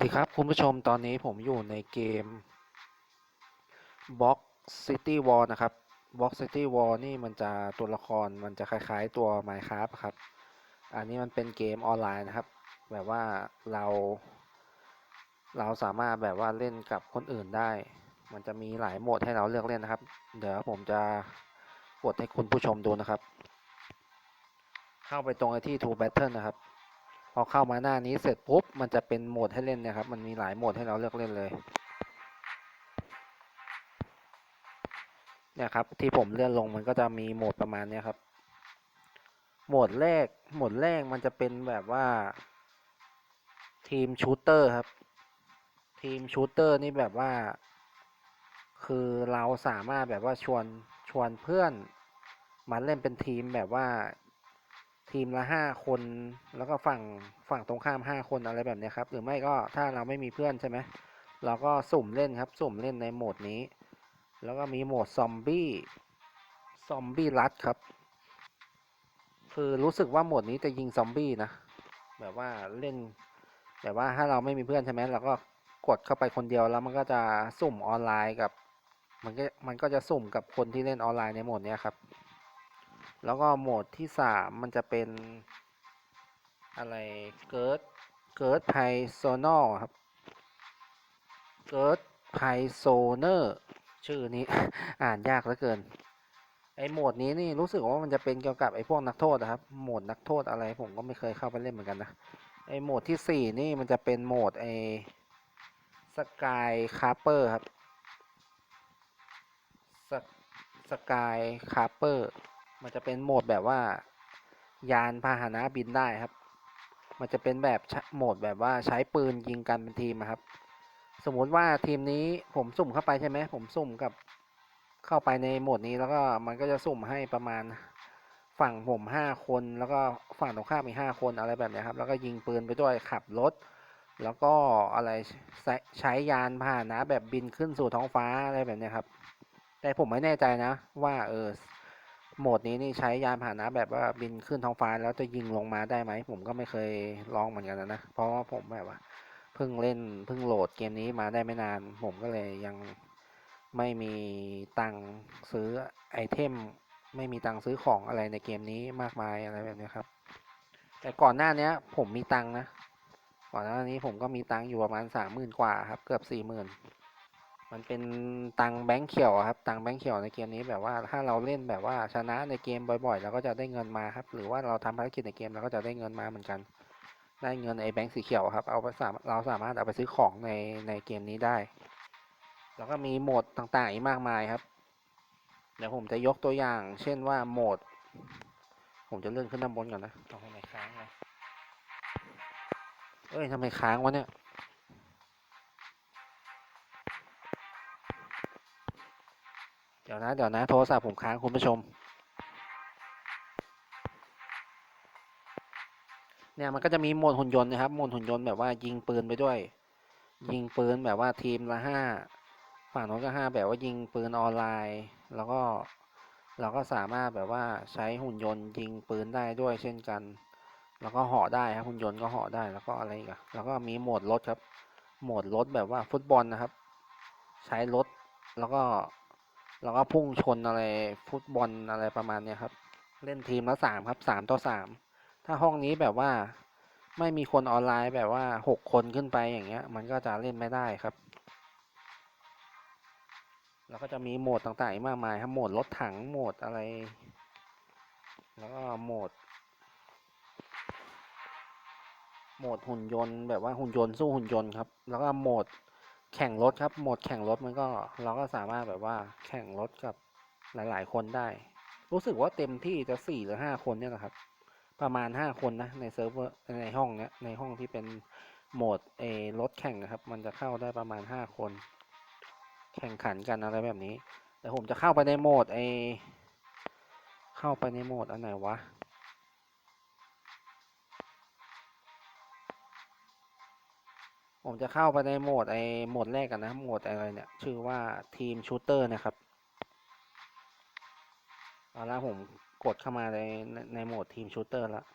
สดีครับ คุณผู้ชมตอนนี้ผมอยู่ในเกม Box City War นะครับ Box City War นี่มันจะตัวละครมันจะคล้าย ๆ ตัว Minecraft ครับ อันนี้มันเป็นเกมออนไลน์นะครับ แบบว่าเรา เราสามารถแบบว่าเล่นกับคนอื่นได้ มันจะมีหลายโหมดให้เราเลือกเล่นนะครับ เดี๋ยวผมจะกดให้คุณผู้ชมดูนะครับ เข้าไปตรงไอที่ To Battle นะครับ อเข้ามาหน้านี้เสร็จปุ๊บมันจะเป็นโหมดให้เล่นนะครับ มันมีหลายโหมดให้เราเลือกเล่นเลยเนี่ยครับที่ผมเลื่อนลงมันก็จะมีโหมดประมาณนี้ครับ โหมดแรกโหมดแรกมันจะเป็นแบบว่า ทีมชูเตอร์ครับ ทีมชูเตอร์นี่แบบว่า คือเราสามารถแบบว่าชวนชวนเพื่อนมาเล่นเป็นทีมแบบว่า ทีมละห้าคน แล้วก็ฝั่งฝั่งตรงข้ามห้าคนอะไรแบบนี้ครับ หรือไม่ก็ถ้าเราไม่มีเพื่อนใช่ไหมเราก็สุ่มเล่นครับ สุ่มเล่นในโหมดนี้ แล้วก็มีโหมดซอมบี้ซอมบี้รัดครับ คือรู้สึกว่าโหมดนี้จะยิงซอมบี้นะ แบบว่าเล่น แบบว่าถ้าเราไม่มีเพื่อนใช่ไหมเราก็กดเข้าไปคนเดียวแล้วมันก็จะสุ่มออนไลน์กับ มันก็มันก็จะสุ่มกับคนที่เล่นออนไลน์ในโหมดนี้ครับ แล้วก็โหมดที่สามมันจะเป็นอะไรเกิร์ดเกิร์ดไพโซนอลครับเกิร์ดไพโซเนอร์ชื่อนี้ อ่านยากเหลือเกิน ไอโหมดนี้นี่รู้สึกว่ามันจะเป็นเกี่ยวกับไอพวกนักโทษนะครับ โหมดนักโทษอะไรผมก็ไม่เคยเข้าไปเล่นเหมือนกันนะ ไอโหมดที่สี่นี่มันจะเป็นโหมดไอสกายคาร์เปอร์ครับสกายคาร์เปอร์ มันจะเป็นโหมดแบบว่า ยานพาหนะบินได้ครับ มันจะเป็นแบบโหมดแบบว่าใช้ปืนยิงกันเป็นทีมครับ สมมุติว่าทีมนี้ผมสุ่มเข้าไปใช่ไหมผมสุ่มกับเข้าไปในโหมดนี้แล้วก็มันก็จะสุ่มให้ประมาณฝั่งผมห้าคนแล้วก็ฝั่งตรงข้ามมีห้าคนอะไรแบบนี้ครับ แล้วก็ยิงปืนไปด้วยขับรถ แล้วก็อะไรใช้ยานพาหนะแบบบินขึ้นสู่ท้องฟ้าอะไรแบบนี้ครับ แต่ผมไม่แน่ใจนะ ว่าเออ โหมดนี้นี่ใช้ยานพาหนะแบบว่าบินขึ้นท้องฟ้าแล้วจะยิงลงมาได้ไหม ผมก็ไม่เคยลองเหมือนกันนะ เพราะว่าผมแบบว่าเพิ่งเล่นเพิ่งโหลดเกมนี้มาได้ไม่นาน ผมก็เลยยังไม่มีตังซื้อไอเทม ไม่มีตังซื้อของอะไรในเกมนี้มากมายอะไรแบบนี้ครับ แต่ก่อนหน้านี้ผมมีตังนะ ก่อนหน้านี้ผมก็มีตังอยู่ประมาณสามหมื่นกว่าครับ เกือบสี่หมื่น มันเป็นตังแบงค์เขียวครับ ตังแบงค์เขียวในเกมนี้แบบว่าถ้าเราเล่นแบบว่าชนะในเกมบ่อยๆเราก็จะได้เงินมาครับ หรือว่าเราทำภารกิจในเกมเราก็จะได้เงินมาเหมือนกัน ได้เงินไอ้แบงค์สีเขียวครับ เอาไปสามเราสามารถเอาไปซื้อของในในเกมนี้ได้ แล้วก็มีโหมดต่างๆอีกมากมายครับ เดี๋ยวผมจะยกตัวอย่าง เช่นว่าโหมด ผมจะเลื่อนขึ้นด้านบนก่อนนะเอาทำไมค้างเลยเอ้ยทำไมค้างวะเนี่ย ดี๋ยวนะ เดี๋ยวนะ โทรศัพท์ผมค้างคุณผู้ชม เนี่ยมันก็จะมีโหมดหุ่นยนต์นะครับโหมดหุ่นยนต์แบบว่ายิงปืนไปด้วย ยิงปืนแบบว่าทีมละห้าฝั่งโน้นก็ห้าแบบว่ายิงปืนออนไลน์ แล้วก็เราก็สามารถแบบว่าใช้หุ่นยนต์ยิงปืนได้ด้วยเช่นกัน แล้วก็เหาะได้ครับหุ่นยนต์ก็เหาะได้แล้วก็อะไรอีกอะแล้วก็มีโหมดรถครับ โหมดรถแบบว่าฟุตบอลนะครับ ใช้รถแล้วก็ แล้วก็พุ่งชนอะไรฟุตบอลอะไรประมาณเนี้ยครับ เล่นทีมละสามครับสามต่อสามถ้าห้องนี้แบบว่าไม่มีคนออนไลน์แบบว่าหกคนขึ้นไปอย่างเงี้ย มันก็จะเล่นไม่ได้ครับ แล้วก็จะมีโหมดต่างๆมากมายครับโหมดรถถังโหมดอะไร แล้วก็โหมดโหมดหุ่นยนต์แบบว่าหุ่นยนต์สู้หุ่นยนต์ครับ แล้วก็โหมด แข่งรถครับโหมดแข่งรถมันก็เราก็สามารถแบบว่าแข่งรถกับหลาย ๆ คนได้ รู้สึกว่าเต็มที่จะสี่หรือห้าคนเนี่ยแหละครับ ประมาณห้าคนนะในเซิร์ฟเวอร์ในห้องเนี้ยในห้องที่เป็นโหมดเอรถแข่งนะครับ มันจะเข้าได้ประมาณห้าคน แข่งขันกันอะไรแบบนี้แต่ผมจะเข้าไปในโหมดไอเข้าไปในโหมดอันไหนวะ ผมจะเข้าไปในโหมดไอโหมดแรกกันนะ โหมดอะไรเนี่ย ชื่อว่าทีมชูเตอร์นะครับเอาละผมกดเข้ามาในในโหมดทีมชูเตอร์แล้ว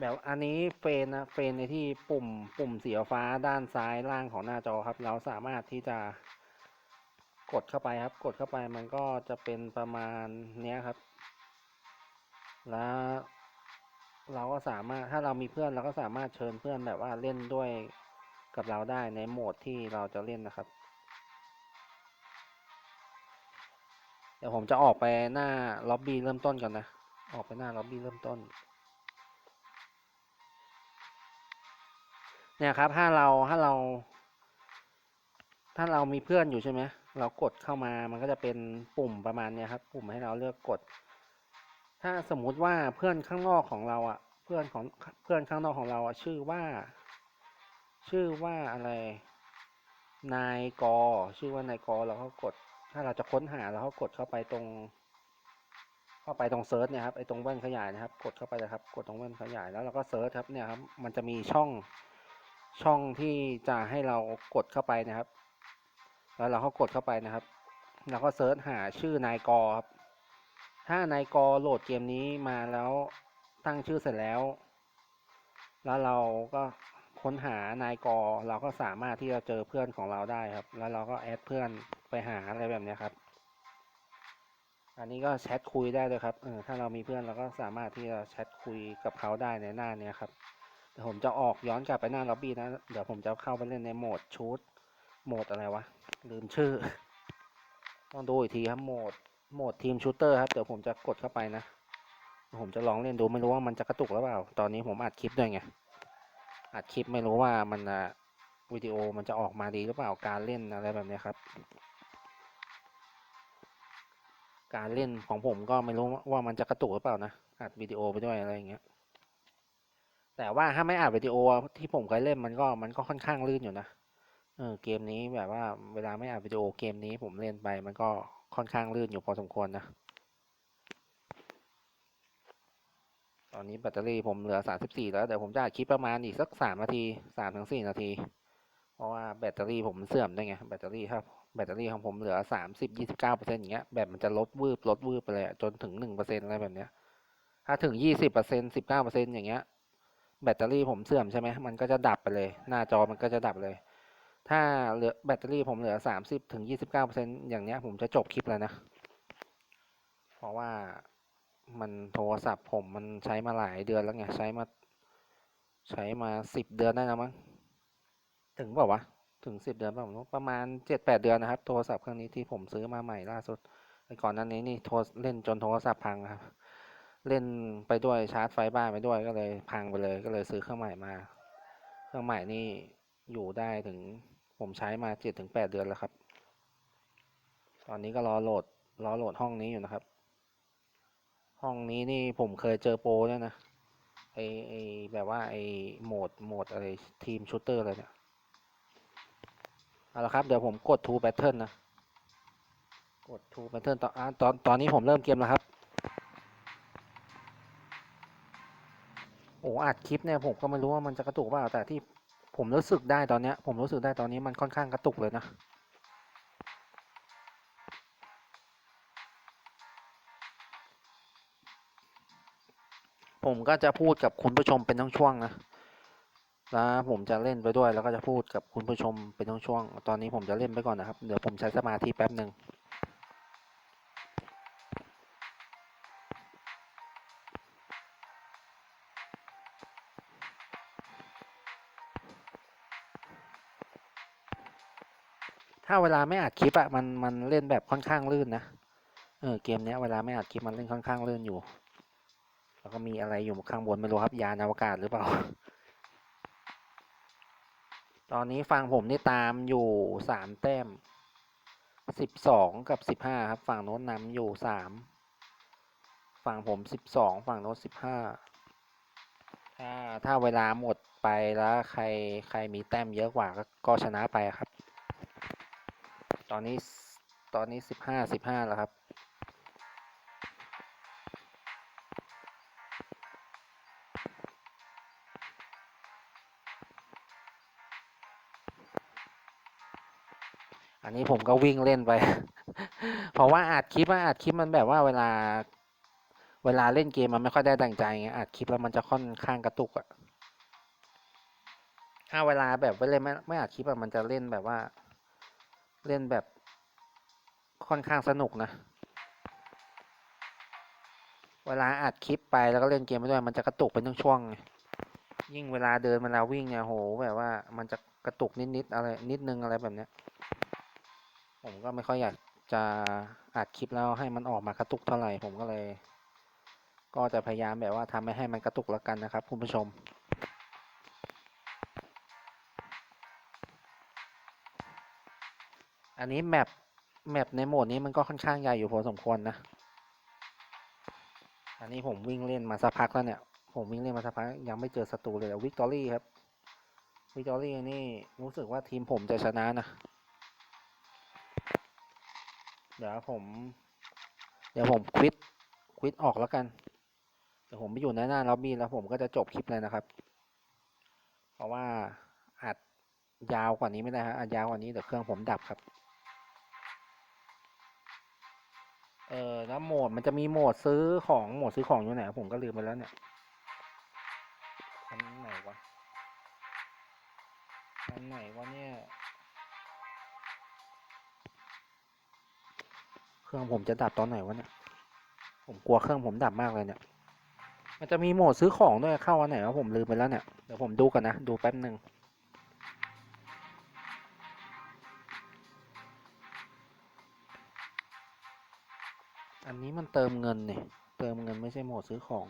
แบบอันนี้เฟนนะเฟนในที่ปุ่มปุ่มสีฟ้าด้านซ้ายล่างของหน้าจอครับ เราสามารถที่จะกดเข้าไปครับ กดเข้าไปมันก็จะเป็นประมาณเนี้ยครับ แล้ว เราก็สามารถถ้าเรามีเพื่อนเราก็สามารถเชิญเพื่อนแบบว่าเล่นด้วยกับเราได้ในโหมดที่เราจะเล่นนะครับ เดี๋ยวผมจะออกไปหน้าล็อบบี้เริ่มต้นก่อนนะ ออกไปหน้าล็อบบี้เริ่มต้น เนี่ยครับถ้าเราถ้าเรา ถ้าเรามีเพื่อนอยู่ใช่ไหมเรากดเข้ามามันก็จะเป็นปุ่มประมาณเนี้ยครับ ปุ่มให้เราเลือกกด ถ้าสมมุติว่าเพื่อนข้างนอกของเราอะเพื่อนของเพื่อนข้างนอกของเราอะชื่อว่า ชื่อว่าอะไร นายกอชื่อว่านายกอเราก็กด ถ้าเราจะค้นหาเราก็กดเข้าไปตรง เข้าไปตรงเซิร์ชเนี่ยครับไอ้ตรงแว่นขยายนะครับ กดเข้าไปเลยครับ กดตรงแว่นขยายแล้วเราก็เซิร์ชครับเนี่ยครับ มันจะมีช่องช่องที่จะให้เรากดเข้าไปนะครับ แล้วเราก็กดเข้าไปนะครับ แล้วก็เซิร์ชหาชื่อนายกอครับ ถ้านายกอโหลดเกมนี้มาแล้วตั้งชื่อเสร็จแล้ว แล้วเราก็ค้นหานายกอเราก็สามารถที่จะเจอเพื่อนของเราได้ครับ แล้วเราก็แอดเพื่อนไปหาอะไรแบบนี้ครับ อันนี้ก็แชทคุยได้เลยครับเออถ้าเรามีเพื่อนเราก็สามารถที่จะแชทคุยกับเขาได้ในหน้านี้ครับเดี๋ยวผมจะออกย้อนกลับไปหน้าล็อบบี้นะ เดี๋ยวผมจะเข้าไปเล่นในโหมดชูดโหมดอะไรวะ ลืมชื่อ ต้องดูอีกทีครับโหมด โหมดทีมชูเตอร์ครับ เดี๋ยวผมจะกดเข้าไปนะ ผมจะลองเล่นดูไม่รู้ว่ามันจะกระตุกหรือเปล่า ตอนนี้ผมอัดคลิปด้วยไง อัดคลิปไม่รู้ว่ามันวิดีโอมันจะออกมาดีหรือเปล่า การเล่นอะไรแบบนี้ครับ การเล่นของผมก็ไม่รู้ว่ามันจะกระตุกหรือเปล่านะ อัดวิดีโอไปด้วยอะไรอย่างเงี้ย แต่ว่าถ้าไม่อัดวิดีโอที่ผมเคยเล่นมันก็มันก็ค่อนข้างลื่นอยู่นะ เออเกมนี้แบบว่าเวลาไม่อัดวิดีโอเกมนี้ผมเล่นไปมันก็ ค่อนข้างลื่นอยู่พอสมควรนะ ตอนนี้แบตเตอรี่ผมเหลือสามสิบสี่แล้วเดี๋ยวผมจะอัดคลิปประมาณอีกสักสามนาทีสามถึงสี่นาที เพราะว่าแบตเตอรี่ผมเสื่อมได้ไง แบตเตอรี่ครับแบตเตอรี่ของผมเหลือสามสิบยี่สิบเก้าเปอร์เซ็นต์อย่างเงี้ย แบตมันจะลดวืบลดวืบไปเลยจนถึงหนึ่งเปอร์เซ็นต์อะไรแบบเนี้ย ถ้าถึงยี่สิบเปอร์เซ็นต์สิบเก้าเปอร์เซ็นต์อย่างเงี้ย แบตเตอรี่ผมเสื่อมใช่ไหมมันก็จะดับไปเลย หน้าจอมันก็จะดับเลย ถ้าเหลือแบตเตอรี่ผมเหลือสามสิบถึงยี่สิบเก้าเปอร์เซ็นต์อย่างเนี้ยผมจะจบคลิปแล้วนะ เพราะว่ามันโทรศัพท์ผมมันใช้มาหลายเดือนแล้วไงใช้มาใช้มาสิบเดือนได้แล้วมั้งถึงเปล่าวะถึงสิบเดือนเปล่าผมประมาณเจ็ดแปดเดือนนะครับ โทรศัพท์เครื่องนี้ที่ผมซื้อมาใหม่ล่าสุดไอ้ก่อนนั้นนี้นี่โทรเล่นจนโทรศัพท์พังครับ เล่นไปด้วยชาร์จไฟบ้านไปด้วยก็เลยพังไปเลยก็เลยซื้อเครื่องใหม่มา เครื่องใหม่นี่ อยู่ได้ถึงผมใช้มาเจ็ดถึงแปดเดือนแล้วครับ ตอนนี้ก็รอโหลดรอโหลดห้องนี้อยู่นะครับ ห้องนี้นี่ผมเคยเจอโปรด้วยนะไอไอแบบว่าไอโหมดโหมดอะไรทีมชูเตอร์อะไรเนี่ยเอาละครับเดี๋ยวผมกด two pattern นะ กด two pattern ตอนตอนตอนนี้ผมเริ่มเกมแล้วครับ โอ้อัดคลิปเนี่ยผมก็ไม่รู้ว่ามันจะกระตุกเปล่าแต่ที่ ผมรู้สึกได้ตอนเนี้ย ผมรู้สึกได้ตอนนี้มันค่อนข้างกระตุกเลยนะ ผมก็จะพูดกับคุณผู้ชมเป็นช่วงๆนะแล้วผมจะเล่นไปด้วยแล้วก็จะพูดกับคุณผู้ชมเป็นช่วงๆตอนนี้ผมจะเล่นไปก่อนนะครับ เดี๋ยวผมใช้สมาธิแป๊บหนึ่ง ถ้าเวลาไม่อัดคลิปอะมันมันเล่นแบบค่อนข้างลื่นนะเออเกมเนี้ยเวลาไม่อัดคลิปมันเล่นค่อนข้างลื่นอยู่ แล้วก็มีอะไรอยู่ข้างบนไม่รู้ครับยานอวกาศหรือเปล่า ตอนนี้ฟังผมนี่ตามอยู่สามแต้มสิบสองกับสิบห้าครับ ฝั่งโน้นนำอยู่สามฝั่งผมสิบสองฝั่งโน้นสิบห้าถ้าถ้าเวลาหมดไปแล้วใครใครมีแต้มเยอะกว่าก็ก็ชนะไปครับ ตอนนี้ตอนนี้สิบห้าสิบห้าแล้วครับ อันนี้ผมก็วิ่งเล่นไป เพราะว่าอัดคลิปว่าอัดคลิปมันแบบว่าเวลา เวลาเล่นเกมมันไม่ค่อยได้ดังใจไงอัดคลิปแล้วมันจะค่อนข้างกระตุกอะถ้าเวลาแบบไม่เล่นไม่ไม่อัดคลิปอะมันจะเล่นแบบว่า เล่นแบบค่อนข้างสนุกนะ เวลาอัดคลิปไปแล้วก็เล่นเกมไปด้วย มันจะกระตุกเป็นช่วงๆไงยิ่งเวลาเดินเวลาวิ่งเนี่ยโหแบบว่ามันจะกระตุกนิดๆอะไรนิดนึงอะไรแบบเนี้ย ผมก็ไม่ค่อยอยากจะอัดคลิปแล้วให้มันออกมากระตุกเท่าไหร่ผมก็เลย ก็จะพยายามแบบว่าทำไม่ให้มันกระตุกแล้วกันนะครับคุณผู้ชม อันนี้แมปแมปในโหมดนี้มันก็ค่อนข้างใหญ่อยู่พอสมควรนะ อันนี้ผมวิ่งเล่นมาสักพักแล้วเนี่ย ผมวิ่งเล่นมาสักพักยังไม่เจอศัตรูเลยวิกตอรี่ครับวิกตอรี่นี่รู้สึกว่าทีมผมจะชนะนะ เดี๋ยวผม เดี๋ยวผมควิดควิดออกแล้วกัน เดี๋ยวผมไปอยู่ในหน้าล็อบบี้แล้วผมก็จะจบคลิปเลยนะครับ เพราะว่าอัดยาวกว่านี้ไม่ได้ฮะอัดยาวกว่านี้เดี๋ยวเครื่องผมดับครับ เออแล้วโหมดมันจะมีโหมดซื้อของโหมดซื้อของอยู่ไหนผมก็ลืมไปแล้วเนี่ยอันไหนวะอันไหนวะเนี่ย เครื่องผมจะดับตอนไหนวะเนี่ย ผมกลัวเครื่องผมดับมากเลยเนี่ย มันจะมีโหมดซื้อของด้วยเข้าวันไหนวะผมลืมไปแล้วเนี่ย เดี๋ยวผมดูกันนะ ดูแป๊บหนึ่ง อันนี้มันเติมเงินเนี่ย เติมเงินไม่ใช่โหมดซื้อของ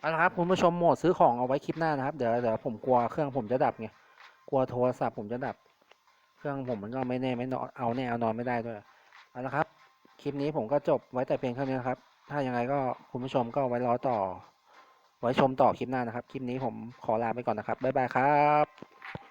เอาละครับคุณผู้ชมโหมดซื้อของเอาไว้คลิปหน้านะครับ เดี๋ยวเดี๋ยวผมกลัวเครื่องผมจะดับไงกลัวโทรศัพท์ผมจะดับ เครื่องผมมันก็ไม่แน่ไม่นอนเอาแน่เอานอนไม่ได้ด้วยเอาละครับ คลิปนี้ผมก็จบไว้แต่เพียงเท่านี้นครับ ถ้ายังไงก็คุณผู้ชมก็ไว้รอต่อ ไว้ชมต่อคลิปหน้านะครับ คลิปนี้ผมขอลาไปก่อนนะครับบ๊ายบายครับ